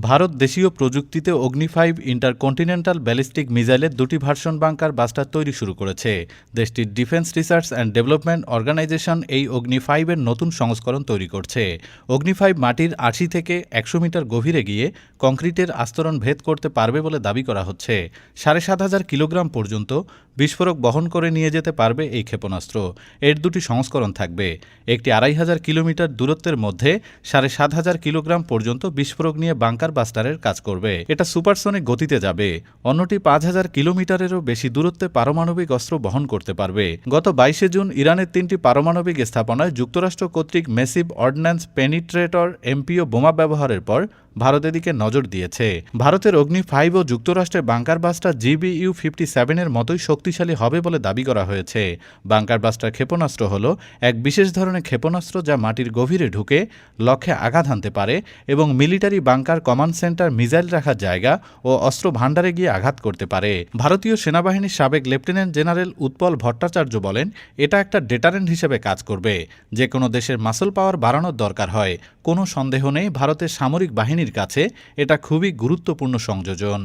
ভারত দেশীয় প্রযুক্তিতে অগ্নি five intercontinental ballistic মিসাইলের দুটি ভার্সন বাংকার বাস্টার তৈরি শুরু করেছে। দেশটির defence research and development organisation এই অগ্নি ফাইভের নতুন সংস্করণ তৈরি করছে। অগ্নি ফাইভ মাটির আশি থেকে একশো মিটার গভীরে গিয়ে কংক্রিটের আস্তরণ ভেদ করতে পারবে বলে দাবি করা হচ্ছে। সাড়ে সাত হাজার কিলোগ্রাম পর্যন্ত বিস্ফোরক বহন করে নিয়ে যেতে পারবে এই ক্ষেপণাস্ত্র। এর দুটি সংস্করণ থাকবে। একটি আড়াই হাজার কিলোমিটার দূরত্বের মধ্যে সাড়ে সাত হাজার কিলোগ্রাম পর্যন্ত বিস্ফোরক নিয়ে বাংকার বাস্টারের কাজ করবে। এটা সুপারসনিক গতিতে যাবে। অন্যটি পাঁচ হাজার কিলোমিটারেরও বেশি দূরত্বে পারমাণবিক অস্ত্র বহন করতে পারবে। গত বাইশে জুন ইরানের তিনটি পারমাণবিক স্থাপনায় যুক্তরাষ্ট্র কর্তৃক মেসিভ অর্ডিন্যান্স পেনিট্রেটর এমপিও বোমা ব্যবহারের পর ভারত এদিকে নজর দিয়েছে। ভারতের অগ্নি ফাইভ ও যুক্তরাষ্ট্রের বাংকার বাস্টার জিবিইউ ফিফটি সেভেনের মতোই শক্তিশালী হবে বলে দাবি করা হয়েছে। বাংকার বাস্টার ক্ষেপণাস্ত্র হল এক বিশেষ ধরনের ক্ষেপণাস্ত্র যা মাটির গভীরে ঢুকে লক্ষ্যে আঘাত হানতে পারে এবং military bunker command centre missile রাখার জায়গা ও অস্ত্র ভাণ্ডারে গিয়ে আঘাত করতে পারে। ভারতীয় সেনাবাহিনীর সাবেক লেফটেন্যান্ট জেনারেল উৎপল ভট্টাচার্য বলেন, এটা একটা ডেটারেন্ট হিসেবে কাজ করবে। যে কোনো দেশের মাসল পাওয়ার বাড়ানোর দরকার হয়। কোনো সন্দেহ নেই ভারতের সামরিক বাহিনীর কাছে এটা খুবই গুরুত্বপূর্ণ সংযোজন।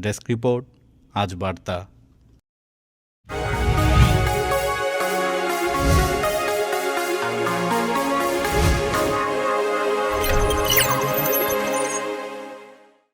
ডেস্ক রিপোর্ট, আজ বার্তা।